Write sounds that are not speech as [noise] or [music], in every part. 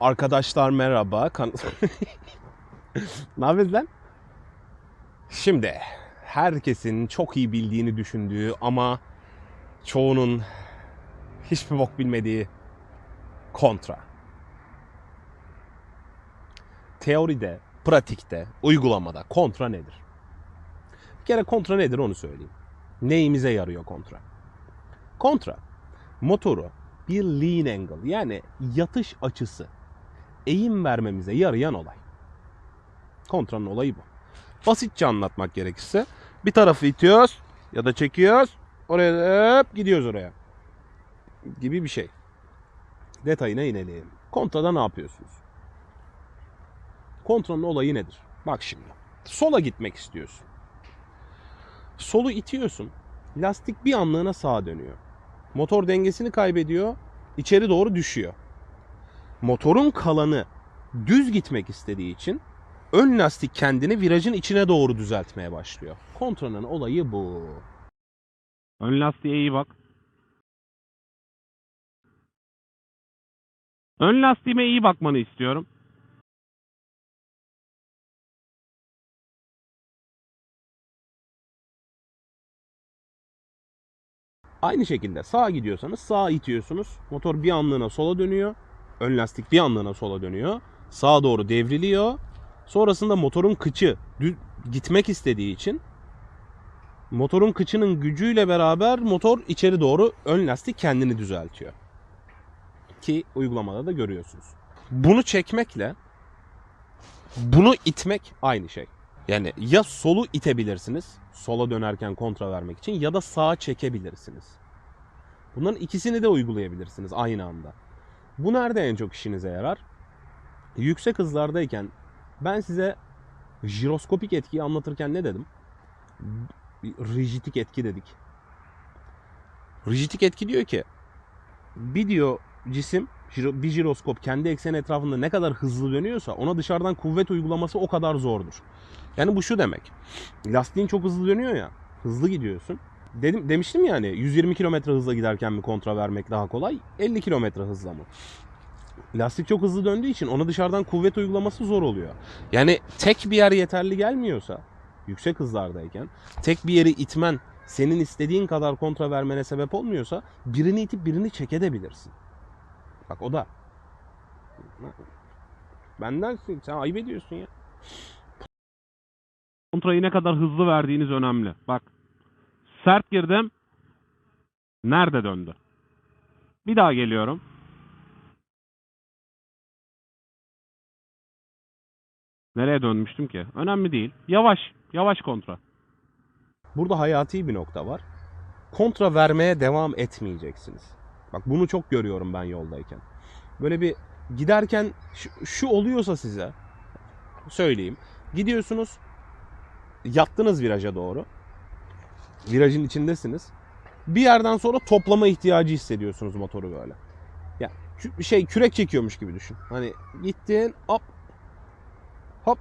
Arkadaşlar merhaba. Kan- [laughs] ne yapıyorsun lan? Şimdi herkesin çok iyi bildiğini düşündüğü ama çoğunun hiçbir bok bilmediği kontra. Teoride, pratikte, uygulamada kontra nedir? Bir kere kontra nedir onu söyleyeyim. Neyimize yarıyor kontra? Kontra, motoru bir lean angle yani yatış açısı eğim vermemize yarayan olay. Kontranın olayı bu. Basitçe anlatmak gerekirse bir tarafı itiyoruz ya da çekiyoruz. Oraya hop gidiyoruz oraya. Gibi bir şey. Detayına inelim. Kontrada ne yapıyorsunuz? Kontranın olayı nedir? Bak şimdi. Sola gitmek istiyorsun. Solu itiyorsun. Lastik bir anlığına sağa dönüyor. Motor dengesini kaybediyor. içeri doğru düşüyor. Motorun kalanı düz gitmek istediği için ön lastik kendini virajın içine doğru düzeltmeye başlıyor. Kontranın olayı bu. Ön lastiğe iyi bak. Ön lastiğime iyi bakmanı istiyorum. Aynı şekilde sağa gidiyorsanız sağa itiyorsunuz. Motor bir anlığına sola dönüyor. Ön lastik bir anlığına sola dönüyor. Sağa doğru devriliyor. Sonrasında motorun kıçı gitmek istediği için motorun kıçının gücüyle beraber motor içeri doğru ön lastik kendini düzeltiyor. Ki uygulamada da görüyorsunuz. Bunu çekmekle bunu itmek aynı şey. Yani ya solu itebilirsiniz sola dönerken kontra vermek için ya da sağa çekebilirsiniz. Bunların ikisini de uygulayabilirsiniz aynı anda. Bu nerede en çok işinize yarar? Yüksek hızlardayken ben size jiroskopik etkiyi anlatırken ne dedim? Rijitik etki dedik. Rijitik etki diyor ki bir diyor cisim bir jiroskop kendi ekseni etrafında ne kadar hızlı dönüyorsa ona dışarıdan kuvvet uygulaması o kadar zordur. Yani bu şu demek. Lastiğin çok hızlı dönüyor ya. Hızlı gidiyorsun. Dedim demiştim yani 120 km hızla giderken mi kontra vermek daha kolay? 50 km hızla mı? Lastik çok hızlı döndüğü için ona dışarıdan kuvvet uygulaması zor oluyor. Yani tek bir yer yeterli gelmiyorsa yüksek hızlardayken tek bir yeri itmen senin istediğin kadar kontra vermene sebep olmuyorsa birini itip birini çekebilirsin. Bak o da. Benden sen ayıp ediyorsun ya. Kontrayı ne kadar hızlı verdiğiniz önemli. Bak. Sert girdim. Nerede döndü? Bir daha geliyorum. Nereye dönmüştüm ki? Önemli değil. Yavaş. Yavaş kontra. Burada hayati bir nokta var. Kontra vermeye devam etmeyeceksiniz. Bak bunu çok görüyorum ben yoldayken. Böyle bir giderken şu, şu oluyorsa size söyleyeyim. Gidiyorsunuz yattınız viraja doğru. Virajın içindesiniz. Bir yerden sonra toplama ihtiyacı hissediyorsunuz motoru böyle. Ya şey kürek çekiyormuş gibi düşün. Hani gittin hop hop.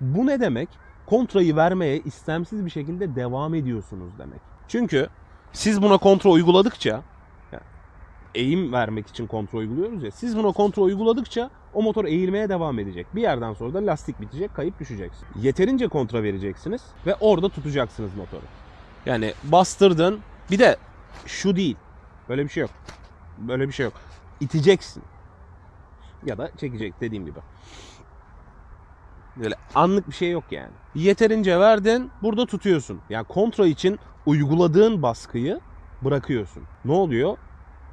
Bu ne demek? kontrayı vermeye istemsiz bir şekilde devam ediyorsunuz demek. Çünkü siz buna kontra uyguladıkça eğim vermek için kontra uyguluyoruz ya. Siz buna kontra uyguladıkça o motor eğilmeye devam edecek. Bir yerden sonra da lastik bitecek, kayıp düşeceksin. Yeterince kontra vereceksiniz ve orada tutacaksınız motoru. Yani bastırdın. Bir de şu değil. Böyle bir şey yok. Böyle bir şey yok. İteceksin. Ya da çekecek dediğim gibi. Böyle anlık bir şey yok yani. Yeterince verdin, burada tutuyorsun. Yani kontra için uyguladığın baskıyı bırakıyorsun. Ne oluyor?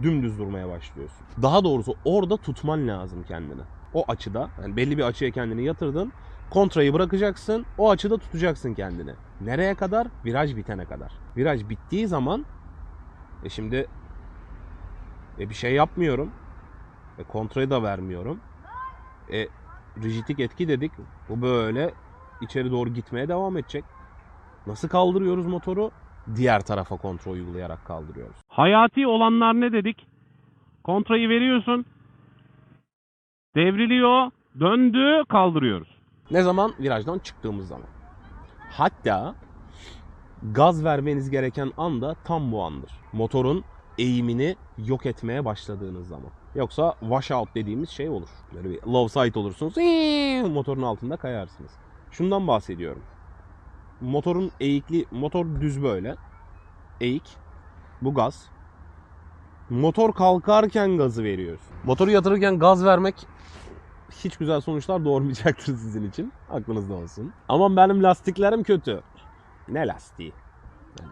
Dümdüz durmaya başlıyorsun. Daha doğrusu orada tutman lazım kendini. O açıda, yani belli bir açıya kendini yatırdın. Kontrayı bırakacaksın, o açıda tutacaksın kendini. Nereye kadar? Viraj bitene kadar. Viraj bittiği zaman, e şimdi e bir şey yapmıyorum. E kontrayı da vermiyorum. E rijitik etki dedik. Bu böyle içeri doğru gitmeye devam edecek. Nasıl kaldırıyoruz motoru? Diğer tarafa kontrol uygulayarak kaldırıyoruz. Hayati olanlar ne dedik? Kontrayı veriyorsun. Devriliyor. Döndü. Kaldırıyoruz. Ne zaman? Virajdan çıktığımız zaman. Hatta gaz vermeniz gereken anda tam bu andır. Motorun eğimini yok etmeye başladığınız zaman. Yoksa washout dediğimiz şey olur. Böyle bir low side olursunuz. Motorun altında kayarsınız. Şundan bahsediyorum. Motorun eğikli, motor düz böyle. Eğik. Bu gaz. Motor kalkarken gazı veriyorsun. Motoru yatırırken gaz vermek hiç güzel sonuçlar doğurmayacaktır sizin için. Aklınızda olsun. Ama benim lastiklerim kötü. Ne lastiği? Yani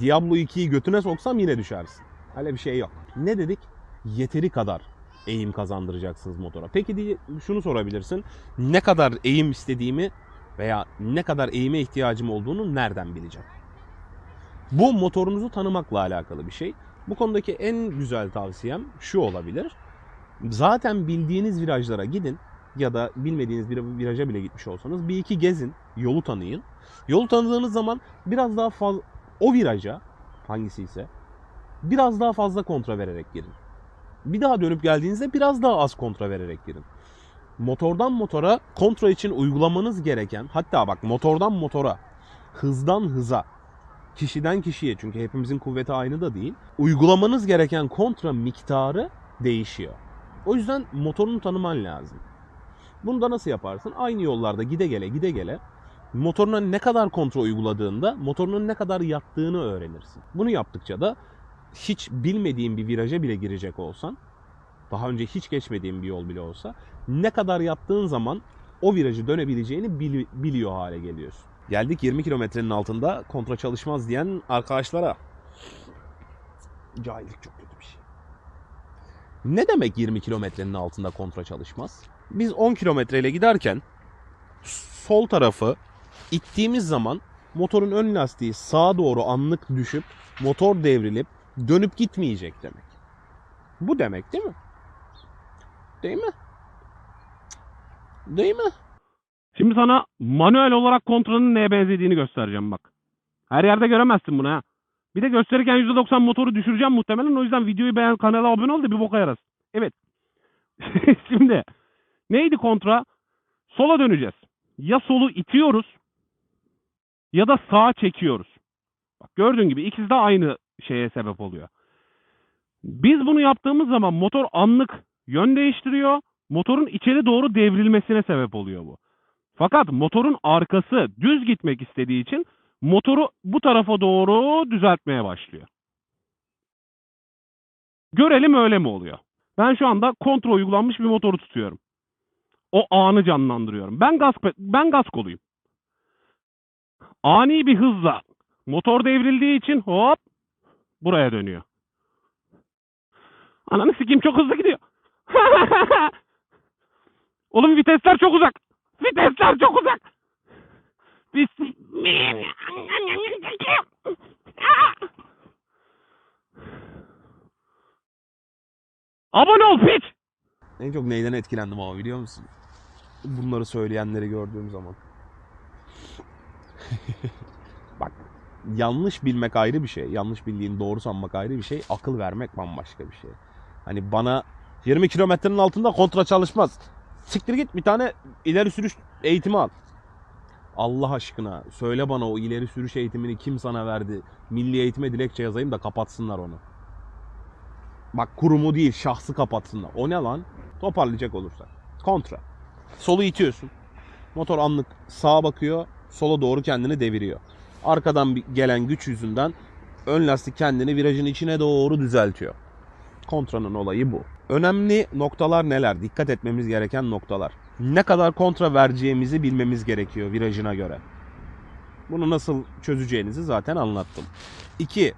Diablo 2'yi götüne soksam yine düşersin. Öyle bir şey yok. Ne dedik? Yeteri kadar eğim kazandıracaksınız motora. Peki diye şunu sorabilirsin. Ne kadar eğim istediğimi veya ne kadar eğime ihtiyacım olduğunu nereden bileceğim? Bu motorunuzu tanımakla alakalı bir şey. Bu konudaki en güzel tavsiyem şu olabilir. Zaten bildiğiniz virajlara gidin ya da bilmediğiniz bir viraja bile gitmiş olsanız bir iki gezin, yolu tanıyın. Yolu tanıdığınız zaman biraz daha fazla o viraja hangisi ise biraz daha fazla kontra vererek girin. Bir daha dönüp geldiğinizde biraz daha az kontra vererek girin. Motordan motora kontra için uygulamanız gereken hatta bak motordan motora hızdan hıza kişiden kişiye çünkü hepimizin kuvveti aynı da değil. Uygulamanız gereken kontra miktarı değişiyor. O yüzden motorunu tanıman lazım. Bunu da nasıl yaparsın? Aynı yollarda gide gele gide gele motoruna ne kadar kontra uyguladığında motorunun ne kadar yattığını öğrenirsin. Bunu yaptıkça da hiç bilmediğin bir viraja bile girecek olsan, daha önce hiç geçmediğin bir yol bile olsa ne kadar yattığın zaman o virajı dönebileceğini bili- biliyor hale geliyorsun. Geldik 20 kilometrenin altında kontra çalışmaz diyen arkadaşlara. Cahillik çok kötü bir şey. Ne demek 20 kilometrenin altında kontra çalışmaz? Biz 10 kilometreyle giderken sol tarafı ittiğimiz zaman motorun ön lastiği sağa doğru anlık düşüp motor devrilip dönüp gitmeyecek demek. Bu demek değil mi? Değil mi? Değil mi? Şimdi sana manuel olarak kontranın neye benzediğini göstereceğim bak. Her yerde göremezsin bunu ha. Bir de gösterirken %90 motoru düşüreceğim muhtemelen. O yüzden videoyu beğen, kanala abone ol da bir boka yarasın. Evet. [laughs] Şimdi neydi kontra? Sola döneceğiz. Ya solu itiyoruz ya da sağa çekiyoruz. Bak gördüğün gibi ikisi de aynı şeye sebep oluyor. Biz bunu yaptığımız zaman motor anlık yön değiştiriyor. Motorun içeri doğru devrilmesine sebep oluyor bu. Fakat motorun arkası düz gitmek istediği için motoru bu tarafa doğru düzeltmeye başlıyor. Görelim öyle mi oluyor? Ben şu anda kontrol uygulanmış bir motoru tutuyorum. O anı canlandırıyorum. Ben gaz ben gaz koluyum. Ani bir hızla motor devrildiği için hop buraya dönüyor. Ananı sikeyim çok hızlı gidiyor. [laughs] Oğlum vitesler çok uzak. Vitesler çok uzak. Biz... Abone ol piç. En çok neyden etkilendim ama biliyor musun? Bunları söyleyenleri gördüğüm zaman. [laughs] Bak yanlış bilmek ayrı bir şey. Yanlış bildiğin doğru sanmak ayrı bir şey. Akıl vermek bambaşka bir şey. Hani bana 20 kilometrenin altında kontra çalışmaz. Siktir git bir tane ileri sürüş eğitimi al. Allah aşkına söyle bana o ileri sürüş eğitimini kim sana verdi? Milli eğitime dilekçe yazayım da kapatsınlar onu. Bak kurumu değil şahsı kapatsınlar. O ne lan? Toparlayacak olursak. Kontra. Solu itiyorsun. Motor anlık sağa bakıyor. Sola doğru kendini deviriyor. Arkadan gelen güç yüzünden ön lastik kendini virajın içine doğru düzeltiyor. Kontranın olayı bu. Önemli noktalar neler? Dikkat etmemiz gereken noktalar. Ne kadar kontra vereceğimizi bilmemiz gerekiyor virajına göre. Bunu nasıl çözeceğinizi zaten anlattım. 2.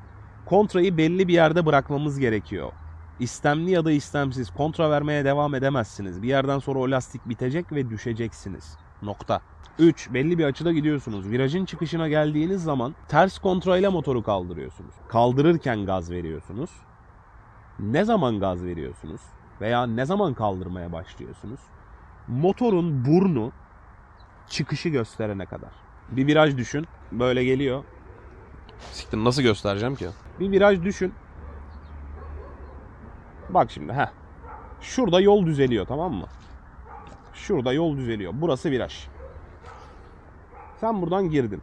Kontrayı belli bir yerde bırakmamız gerekiyor. İstemli ya da istemsiz kontra vermeye devam edemezsiniz. Bir yerden sonra o lastik bitecek ve düşeceksiniz. Nokta. 3. Belli bir açıda gidiyorsunuz. Virajın çıkışına geldiğiniz zaman ters kontrayla motoru kaldırıyorsunuz. Kaldırırken gaz veriyorsunuz. Ne zaman gaz veriyorsunuz veya ne zaman kaldırmaya başlıyorsunuz? Motorun burnu çıkışı gösterene kadar. Bir viraj düşün. Böyle geliyor. Siktir nasıl göstereceğim ki? Bir viraj düşün. Bak şimdi ha. Şurada yol düzeliyor tamam mı? Şurada yol düzeliyor. Burası viraj. Sen buradan girdin.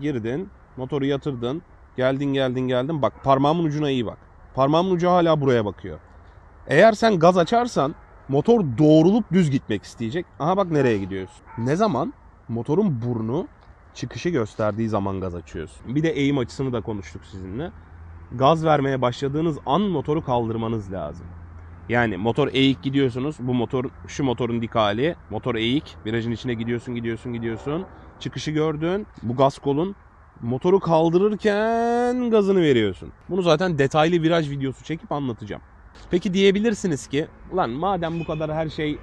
Girdin. Motoru yatırdın. Geldin geldin geldin. Bak parmağımın ucuna iyi bak. Parmağımın ucu hala buraya bakıyor. Eğer sen gaz açarsan motor doğrulup düz gitmek isteyecek. Aha bak nereye gidiyorsun. Ne zaman? Motorun burnu çıkışı gösterdiği zaman gaz açıyorsun. Bir de eğim açısını da konuştuk sizinle. Gaz vermeye başladığınız an motoru kaldırmanız lazım. Yani motor eğik gidiyorsunuz. Bu motor şu motorun dik hali. Motor eğik. Virajın içine gidiyorsun, gidiyorsun, gidiyorsun. Çıkışı gördün. Bu gaz kolun. Motoru kaldırırken gazını veriyorsun. Bunu zaten detaylı viraj videosu çekip anlatacağım. Peki diyebilirsiniz ki, ulan madem bu kadar her şey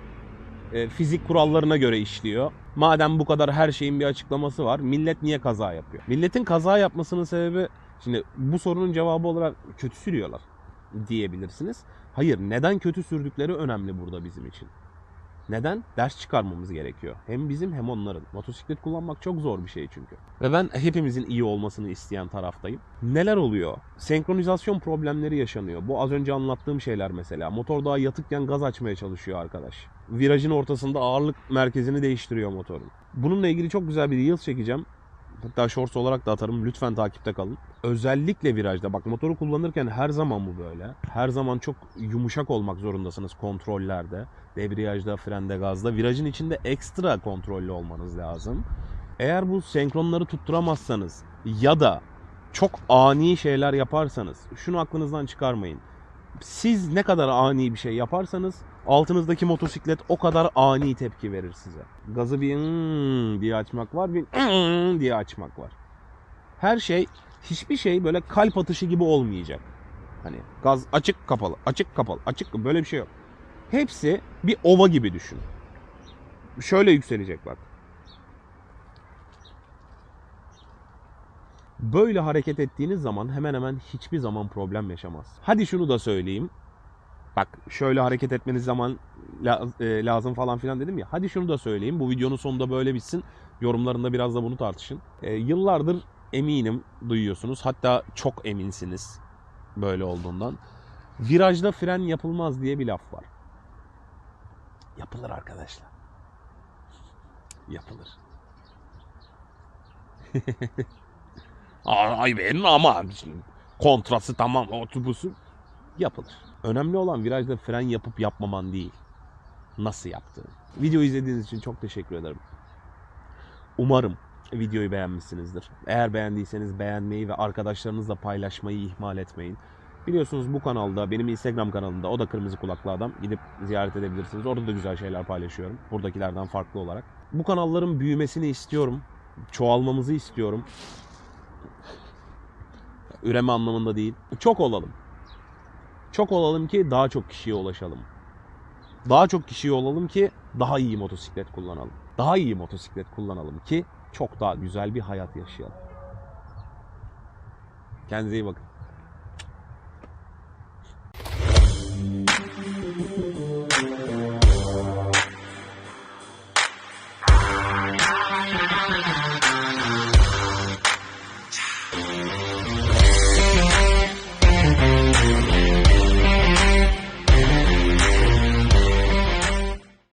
e, fizik kurallarına göre işliyor. Madem bu kadar her şeyin bir açıklaması var. Millet niye kaza yapıyor? Milletin kaza yapmasının sebebi şimdi bu sorunun cevabı olarak kötü sürüyorlar diyebilirsiniz. Hayır, neden kötü sürdükleri önemli burada bizim için. Neden? Ders çıkarmamız gerekiyor. Hem bizim hem onların. Motosiklet kullanmak çok zor bir şey çünkü. Ve ben hepimizin iyi olmasını isteyen taraftayım. Neler oluyor? Senkronizasyon problemleri yaşanıyor. Bu az önce anlattığım şeyler mesela. Motor daha yatıkken gaz açmaya çalışıyor arkadaş. Virajın ortasında ağırlık merkezini değiştiriyor motorun. Bununla ilgili çok güzel bir Reels çekeceğim. Hatta shorts olarak da atarım. Lütfen takipte kalın. Özellikle virajda. Bak motoru kullanırken her zaman bu böyle. Her zaman çok yumuşak olmak zorundasınız kontrollerde. Debriyajda, frende, gazda. Virajın içinde ekstra kontrollü olmanız lazım. Eğer bu senkronları tutturamazsanız ya da çok ani şeyler yaparsanız şunu aklınızdan çıkarmayın. Siz ne kadar ani bir şey yaparsanız altınızdaki motosiklet o kadar ani tepki verir size. Gazı bir diye açmak var, bir diye açmak var. Her şey, hiçbir şey böyle kalp atışı gibi olmayacak. Hani gaz açık kapalı, açık kapalı, açık böyle bir şey yok. Hepsi bir ova gibi düşün. Şöyle yükselecek bak. Böyle hareket ettiğiniz zaman hemen hemen hiçbir zaman problem yaşamaz. Hadi şunu da söyleyeyim. Bak şöyle hareket etmeniz zaman e, lazım falan filan dedim ya. Hadi şunu da söyleyeyim. Bu videonun sonunda böyle bitsin. Yorumlarında biraz da bunu tartışın. E, yıllardır eminim duyuyorsunuz. Hatta çok eminsiniz böyle olduğundan. Virajda fren yapılmaz diye bir laf var. Yapılır arkadaşlar. Yapılır. [laughs] Ay benim ama kontrası tamam otobüsü yapılır. Önemli olan virajda fren yapıp yapmaman değil. Nasıl yaptığın. Video izlediğiniz için çok teşekkür ederim. Umarım videoyu beğenmişsinizdir. Eğer beğendiyseniz beğenmeyi ve arkadaşlarınızla paylaşmayı ihmal etmeyin. Biliyorsunuz bu kanalda, benim Instagram kanalımda, o da Kırmızı Kulaklı Adam. Gidip ziyaret edebilirsiniz. Orada da güzel şeyler paylaşıyorum. Buradakilerden farklı olarak. Bu kanalların büyümesini istiyorum. Çoğalmamızı istiyorum. Üreme anlamında değil. Çok olalım. Çok olalım ki daha çok kişiye ulaşalım. Daha çok kişiye olalım ki daha iyi motosiklet kullanalım. Daha iyi motosiklet kullanalım ki çok daha güzel bir hayat yaşayalım. Kendinize iyi bakın.